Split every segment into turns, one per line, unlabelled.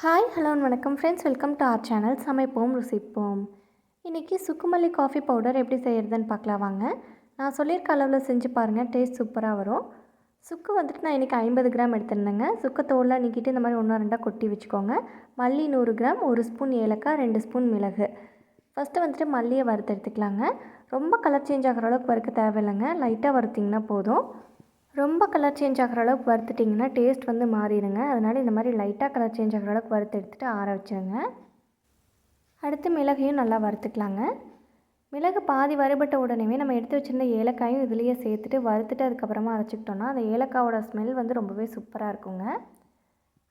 Hi hello வணக்கம். Friends welcome to our channel சமைப்போம் ருசிப்போம். இன்றைக்கி சுக்குமல்லி காஃபி பவுடர் எப்படி செய்கிறதுன்னு பார்க்கலாம் வாங்க. நான் சொல்லியிருக்க அளவில் செஞ்சு பாருங்கள் டேஸ்ட் சூப்பராக வரும். சுக்கு வந்துட்டு நான் இன்றைக்கி ஐம்பது கிராம் எடுத்திருந்தேங்க. சுக்கு தோலாக நீக்கிட்டு இந்த மாதிரி ஒன்றா ரெண்டாக கொட்டி வச்சுக்கோங்க. மல்லி நூறு கிராம் ஒரு ஸ்பூன் ஏலக்காய் ரெண்டு ஸ்பூன் மிளகு. ஃபஸ்ட்டு வந்துட்டு மல்லியை வறுத்து எடுத்துக்கலாங்க. ரொம்ப கலர் சேஞ்ச் ஆகிற அளவுக்கு வறுக்க தேவையில்லைங்க. லைட்டாக வறுத்திங்கன்னா போதும். ரொம்ப கலர் சேஞ்ச் ஆகிற அளவுக்கு வறுத்துட்டிங்கன்னா டேஸ்ட் வந்து மாறிடுங்க. அதனால் இந்த மாதிரி லைட்டாக கலர் சேஞ்ச் ஆகிற அளவுக்கு வறுத்து எடுத்துகிட்டு ஆற வச்சுருங்க. அடுத்து மிளகையும் நல்லா வறுத்துக்கலாங்க. மிளகு பாதி வறுபட்ட உடனே நம்ம எடுத்து வச்சுருந்த ஏலக்காயும் இதுலேயே சேர்த்துட்டு வறுத்துட்டு அதுக்கப்புறமா அரைச்சிக்கிட்டோன்னா அந்த ஏலக்காவோட ஸ்மெல் வந்து ரொம்பவே சூப்பராக இருக்குங்க.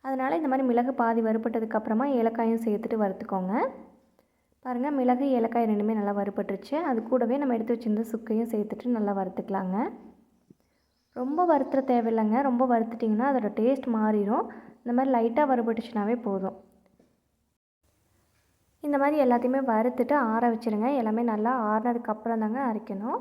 அதனால் இந்த மாதிரி மிளகு பாதி வறுபட்டதுக்கப்புறமா ஏலக்காயும் சேர்த்துட்டு வறுத்துக்கோங்க. பாருங்கள் மிளகு ஏலக்காய் ரெண்டுமே நல்லா வறுபட்டுருச்சு. அது கூடவே நம்ம எடுத்து வச்சுருந்த சுக்கையும் சேர்த்துட்டு நல்லா வறுத்துக்கலாங்க. ரொம்ப வறுத்துற தேவையில்லைங்க. ரொம்ப வறுத்துட்டிங்கன்னா அதோடய டேஸ்ட் மாறிடும் இந்த மாதிரி லைட்டாக வறுபட்டுச்சுனாவே போதும். இந்த மாதிரி எல்லாத்தையுமே வறுத்துட்டு ஆற வச்சுருங்க. எல்லாமே நல்லா ஆறினதுக்கப்புறம் தாங்க அரைக்கணும்.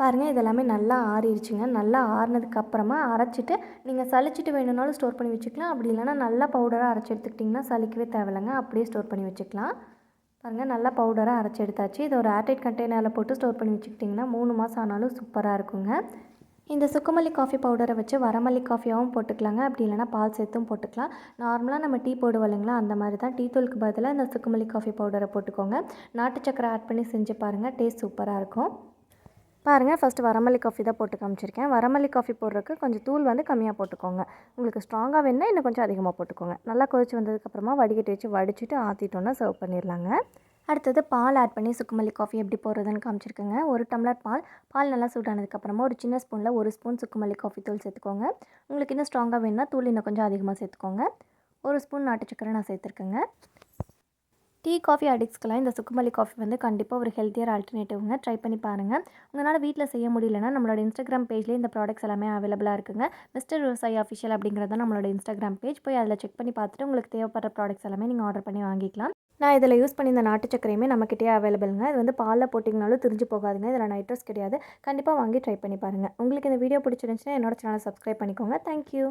பாருங்கள் இதெல்லாமே நல்லா ஆறிடுச்சுங்க நல்லா ஆறினதுக்கப்புறமா அரைச்சிட்டு நீங்கள் சளிச்சிட்டு வேணும்னாலும் ஸ்டோர் பண்ணி வச்சுக்கலாம். அப்படி இல்லைனா நல்லா பவுடராக அரைச்சி எடுத்துக்கிட்டிங்கன்னா சளிக்கவே தேவையில்லைங்க. அப்படியே ஸ்டோர் பண்ணி வச்சுக்கலாம். பாருங்கள் நல்லா பவுடராக அரைச்சி எடுத்தாச்சு. இதை ஒரு ஏர்டைட் கண்டெய்னரில் போட்டு ஸ்டோர் பண்ணி வச்சுக்கிட்டிங்கன்னா மூணு மாதம் ஆனாலும் சூப்பராக இருக்குங்க. இந்த சுக்குமல்லி காஃபி பவுடரை வச்சு வரமல்லி காஃபியாகவும் போட்டுக்கலாங்க. அப்படி இல்லைனா பால் சேர்த்தும் போட்டுக்கலாம். நார்மலாக நம்ம டீ போடுவோம் இல்லைங்களா அந்த மாதிரி தான் டீ தூளுக்கு பதிலாக இந்த சுக்குமல்லி காஃபி பவுடரை போட்டுக்கோங்க. நாட்டு சக்கரை ஆட் பண்ணி செஞ்சு பாருங்கள் டேஸ்ட் சூப்பராக இருக்கும். பாருங்கள் ஃபஸ்ட்டு வரமல்லி காஃபி தான் போட்டு காமிச்சிருக்கேன். வரமல்லி காஃபி போடுறதுக்கு கொஞ்சம் தூள் வந்து கம்மியாக போட்டுக்கோங்க. உங்களுக்கு ஸ்ட்ராங்காக வேணுன்னா இன்னும் கொஞ்சம் அதிகமாக போட்டுக்கோங்க. நல்லா கொதிச்சு வந்ததுக்கப்புறமா வடிகட்டி வச்சு வடிச்சிட்டு ஆற்றிட்டோன்னா சர்வ் பண்ணிடலாங்க அடுத்தது பால் ஆட் பண்ணி சுக்குமல்லி காஃபி எப்படி போடுறதுன்னு காமிச்சிருக்கேங்க. ஒரு டம்ளர் பால் பால் நல்லா சூடானதுக்கப்புறமா ஒரு சின்ன ஸ்பூனில் ஒரு ஸ்பூன் சுக்குமல்லி காஃபி தூள் சேர்த்துக்கோங்க. உங்களுக்கு இன்னும் ஸ்ட்ராங்காக வேணுன்னா தூள் இன்னும் கொஞ்சம் அதிகமாக சேர்த்துக்கோங்க. ஒரு ஸ்பூன் நாட்டு சக்கரை நான் சேர்த்துருக்கேங்க. டீ காஃபி அடிக்ஸ்க்கெலாம் இந்த சுக்குமல்லி காஃபி வந்து கண்டிப்பாக ஒரு ஹெல்த்தியர் ஆல்டர்னேட்டிவ்ங்க. ட்ரை பண்ணி பாருங்கள் உங்களால் வீட்டில் செய்ய முடியலன்னா நம்மளோட இன்ஸ்டாகிராம் பேஜ்லேயே இந்த ப்ராடக்ட்ஸ் எல்லாமே அவைலபிளாக இருக்குங்க. மிஸ்டர் விவசாயி அஃபிஷியல் அப்படிங்கிறது தான் நம்மளோட இன்ஸ்டாகிராம் பேஜ் போய் அதில் செக் பண்ணி பார்த்துட்டு உங்களுக்கு தேவைப்படுற ப்ராடக்ட்ஸ் எல்லாமே நீங்கள் ஆர்டர் பண்ணி வாங்கிக்கலாம். நான் இதில் யூஸ் பண்ணி இந்த நாட்டு சக்கரையுமே நம்மக்கிட்டே அவைலபிளுங்க இது வந்து பாலில் போட்டிங்கனாலும் திரிஞ்சு போகாதுங்க. இதில் நைட்ரஸ் கிடையாது. கண்டிப்பாக வாங்கி ட்ரை பண்ணி பாருங்கள் உங்களுக்கு இந்த வீடியோ பிடிச்சிருந்துச்சுன்னா என்னோட சேனலை சப்ஸ்கிரைப் பண்ணிக்கோங்க. தேங்க்யூ